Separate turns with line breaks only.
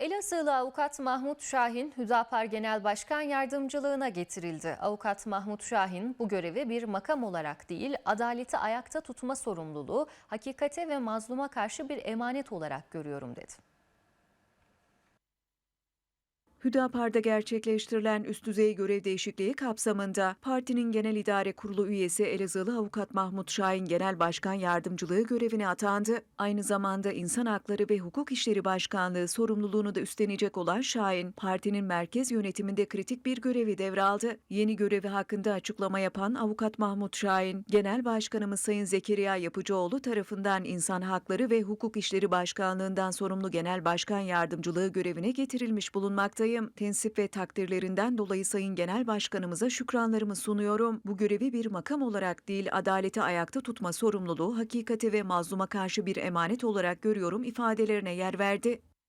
Elazığlı avukat Mahmut Şahin, Hüdapar Genel Başkan Yardımcılığına getirildi. Avukat Mahmut Şahin, bu görevi bir makam olarak değil, adaleti ayakta tutma sorumluluğu, hakikate ve mazluma karşı bir emanet olarak görüyorum dedi.
Hüdapar'da gerçekleştirilen üst düzey görev değişikliği kapsamında partinin genel idare kurulu üyesi Elazığlı avukat Mahmut Şahin genel başkan yardımcılığı görevine atandı. Aynı zamanda İnsan Hakları ve Hukuk İşleri Başkanlığı sorumluluğunu da üstlenecek olan Şahin, partinin merkez yönetiminde kritik bir görevi devraldı. Yeni görevi hakkında açıklama yapan avukat Mahmut Şahin, Genel Başkanımız Sayın Zekeriya Yapıcıoğlu tarafından İnsan Hakları ve Hukuk İşleri Başkanlığından sorumlu Genel Başkan Yardımcılığı görevine getirilmiş bulunmaktayım. Tensip ve takdirlerinden dolayı Sayın Genel Başkanımıza şükranlarımı sunuyorum. Bu görevi bir makam olarak değil, adaleti ayakta tutma sorumluluğu, hakikate ve mazluma karşı bir emanet olarak görüyorum ifadelerine yer verdi.